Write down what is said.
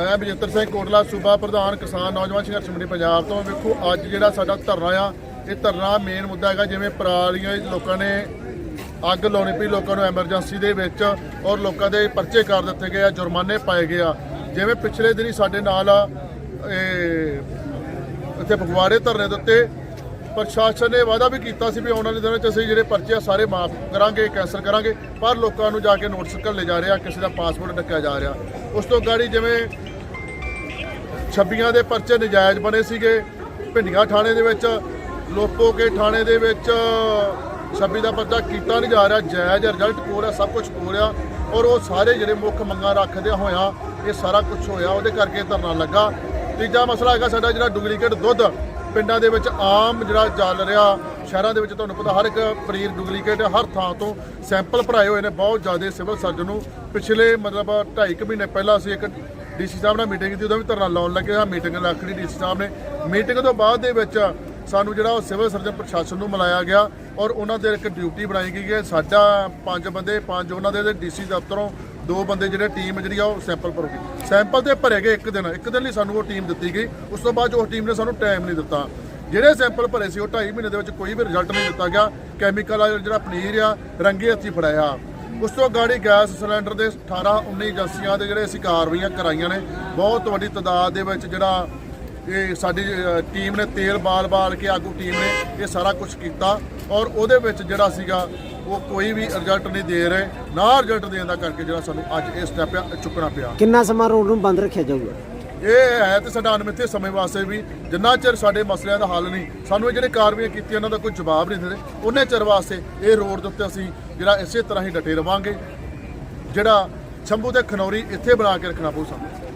ਮੈਂ ਬਜਿੰਦਰ ਸਿੰਘ ਕੋਟਲਾ, ਸੂਬਾ ਪ੍ਰਧਾਨ ਕਿਸਾਨ ਨੌਜਵਾਨ ਸੰਘਰਸ਼ ਮੰਡੀ ਪੰਜਾਬ ਤੋਂ। ਵੇਖੋ, ਅੱਜ ਜਿਹੜਾ ਸਾਡਾ ਧਰਨਾ ਆ, ਇਹ ਧਰਨਾ ਮੇਨ ਮੁੱਦਾ ਹੈਗਾ, ਜਿਵੇਂ ਪਰਾਲੀਆਂ ਲੋਕਾਂ ਨੇ ਅੱਗ ਲਾਉਣੀ ਪਈ, ਲੋਕਾਂ ਨੂੰ ਐਮਰਜੈਂਸੀ ਦੇ ਵਿੱਚ ਔਰ ਲੋਕਾਂ ਦੇ ਪਰਚੇ ਕਰ ਦਿੱਤੇ ਗਏ ਆ, ਜੁਰਮਾਨੇ ਪਾਏ ਗਏ ਆ। ਜਿਵੇਂ ਪਿਛਲੇ ਦਿਨੀ ਸਾਡੇ ਨਾਲ ਇਹ ਇੱਥੇ ਫਗਵਾੜੇ ਧਰਨੇ ਦੇ ਉੱਤੇ ਪ੍ਰਸ਼ਾਸਨ ਨੇ ਵਾਅਦਾ ਵੀ ਕੀਤਾ ਸੀ ਵੀ ਆਉਣ ਵਾਲੇ ਦਿਨਾਂ 'ਚ ਅਸੀਂ ਜਿਹੜੇ ਪਰਚੇ ਆ, ਸਾਰੇ ਮਾਫ ਕਰਾਂਗੇ ਕੈਂਸਲ ਕਰਾਂਗੇ, ਪਰ ਲੋਕਾਂ ਨੂੰ ਜਾ ਕੇ ਨੋਟਿਸ ਘੱਲੇ ਜਾ ਰਿਹਾ ਕਿਸੇ ਦਾ ਪਾਸਪੋਰਟ ਡੱਕਿਆ ਜਾ ਰਿਹਾ। ਉਸ ਤੋਂ ਗਾੜੀ ਜਿਵੇਂ ਛੱਬੀਆਂ ਦੇ ਪਰਚੇ ਨਜਾਇਜ਼ ਬਣੇ ਸੀਗੇ। ਭਿੰਡੀਆਂ ਥਾਣੇ ਦੇ ਵਿੱਚ, ਲੋਪੋ ਕੇ ਥਾਣੇ ਦੇ ਵਿੱਚ, ਛੱਬੀ ਦਾ ਪਰਚਾ ਕੀਤਾ ਨਹੀਂ ਜਾ ਰਿਹਾ। ਜਾਇਜ਼ ਰਿਜ਼ਲਟ ਕੋਲ ਆ, ਸਭ ਕੁਝ ਕੋਲ ਆ। ਔਰ ਉਹ ਸਾਰੇ ਜਿਹੜੇ ਮੁੱਖ ਮੰਗਾਂ ਰੱਖਦੇ ਹੋਇਆ ਇਹ ਸਾਰਾ ਕੁਝ ਹੋਇਆ, ਉਹਦੇ ਕਰਕੇ ਧਰਨਾ ਲੱਗਾ। ਤੀਜਾ ਮਸਲਾ ਹੈਗਾ ਸਾਡਾ ਜਿਹੜਾ ਡੁਪਲੀਕੇਟ ਦੁੱਧ ਪਿੰਡਾਂ ਦੇ ਵਿੱਚ ਆਮ ਜਿਹੜਾ ਚੱਲ ਰਿਹਾ, ਸ਼ਹਿਰਾਂ ਦੇ ਵਿੱਚ ਤੁਹਾਨੂੰ ਪਤਾ ਹਰ ਇੱਕ ਪਨੀਰ ਡੁਪਲੀਕੇਟ ਹਰ ਥਾਂ ਤੋਂ ਸੈਂਪਲ ਭਰਾਏ ਹੋਏ ਨੇ, ਬਹੁਤ ਜ਼ਿਆਦਾ ਸਿਵਲ ਸਰਜਨ ਨੂੰ। ਪਿਛਲੇ ਮਤਲਬ 2.5 ਮਹੀਨੇ ਪਹਿਲਾਂ ਅਸੀਂ ਇੱਕ ਡੀਸੀ ਸਾਹਿਬ ਨਾਲ ਮੀਟਿੰਗ ਕੀਤੀ, ਉਹਦਾ ਵੀ ਧਰਨਾ ਲਾਉਣ ਲੱਗੇ ਹਾਂ ਮੀਟਿੰਗ ਲੱਖੜੀ ਡੀਸੀ ਸਾਹਿਬ ਨੇ। ਮੀਟਿੰਗ ਤੋਂ ਬਾਅਦ ਦੇ ਵਿੱਚ ਸਾਨੂੰ ਜਿਹੜਾ ਉਹ ਸਿਵਲ ਸਰਜਨ ਪ੍ਰਸ਼ਾਸਨ ਨੂੰ ਮਿਲਾਇਆ ਗਿਆ ਔਰ ਉਹਨਾਂ ਦੇ ਇੱਕ ਡਿਊਟੀ ਬਣਾਈ ਗਈ ਹੈ। ਸਾਡਾ ਪੰਜ ਬੰਦੇ, ਪੰਜ ਉਹਨਾਂ ਦੇ ਡੀਸੀ ਦਫ਼ਤਰੋਂ ਦੋ ਬੰਦੇ ਜਿਹੜੇ ਟੀਮ ਜਿਹੜੀ ਆ ਉਹ ਸੈਂਪਲ ਭਰੂਗੀ ਸੈਂਪਲ ਤੇ ਭਰੇ ਗਏ ਇੱਕ ਦਿਨ। ਇੱਕ ਦਿਨ ਲਈ ਸਾਨੂੰ ਉਹ ਟੀਮ ਦਿੱਤੀ ਗਈ। ਉਸ ਤੋਂ ਬਾਅਦ ਉਸ ਟੀਮ ਨੇ ਸਾਨੂੰ ਟਾਈਮ ਨਹੀਂ ਦਿੱਤਾ। ਜਿਹੜੇ ਸੈਂਪਲ ਭਰੇ ਸੀ ਉਹ 2.5 ਮਹੀਨੇ ਦੇ ਵਿੱਚ ਕੋਈ ਵੀ ਰਿਜ਼ਲਟ ਨਹੀਂ ਦਿੱਤਾ ਗਿਆ। ਕੈਮੀਕਲ ਆ ਜਿਹੜਾ ਪਨੀਰ ਆ, ਰੰਗੇ ਹੱਥੀ ਫੜਾਇਆ। ਉਸ ਤੋਂ ਗਾੜੀ ਗੈਸ ਸਿਲੰਡਰ ਦੇ 18 19 ਏਜੰਸੀਆਂ ਦੇ ਜਿਹੜੇ ਅਸੀਂ ਕਾਰਵਾਈਆਂ ਕਰਾਈਆਂ ਨੇ, ਬਹੁਤ ਵੱਡੀ ਤਦਾਦ ਦੇ ਵਿੱਚ ਜਿਹੜਾ ਇਹ ਸਾਡੀ ਟੀਮ ਨੇ ਤੇਲ ਬਾਲ-ਬਾਲ ਕੇ ਆਗੂ ਟੀਮ ਨੇ ਇਹ ਸਾਰਾ ਕੁਝ ਕੀਤਾ ਔਰ ਉਹਦੇ ਵਿੱਚ ਜਿਹੜਾ ਸੀਗਾ, ਉਹ ਕੋਈ ਵੀ ਰਿਜ਼ਲਟ ਨਹੀਂ ਦੇ ਰਹੇ, ਨਾ ਰਿਜ਼ਲਟ ਦੇਣ ਦਾ ਕਰਕੇ ਜਿਹੜਾ ਸਾਨੂੰ ਅੱਜ ਇਹ ਸਟੈਪ ਚੁੱਕਣਾ ਪਿਆ। ਕਿੰਨਾ ਸਮਾਂ ਰੋਡ ਨੂੰ ਬੰਦ ਰੱਖਿਆ ਜਾਊਗਾ? ਇਹ ਹੈ ਤੇ ਸਾਡਾ ਅਨਮਿੱਥੇ ਸਮੇਂ ਵਾਸਤੇ ਵੀ ਜਿੰਨਾ ਚਿਰ ਸਾਡੇ ਮਸਲਿਆਂ ਦਾ ਹੱਲ ਨਹੀਂ, ਸਾਨੂੰ ਇਹ ਜਿਹੜੇ ਕਾਰਵਾਈਆਂ ਕੀਤੀਆਂ ਉਹਨਾਂ ਦਾ ਕੋਈ ਜਵਾਬ ਨਹੀਂ ਦਿੰਦੇ, ਉਹਨੇ ਚਿਰ ਵਾਸਤੇ ਇਹ ਰੋਡ ਦੇ ਉੱਤੇ ਅਸੀਂ ਜਿਹੜਾ ਇਸੇ ਤਰ੍ਹਾਂ ਹੀ ਡਟੇ ਰਵਾਂਗੇ, ਜਿਹੜਾ ਸ਼ੰਭੂ ਤੇ ਖਨੌਰੀ ਇੱਥੇ ਬਣਾ ਕੇ ਰੱਖਣਾ ਪਊ ਸਾਨੂੰ।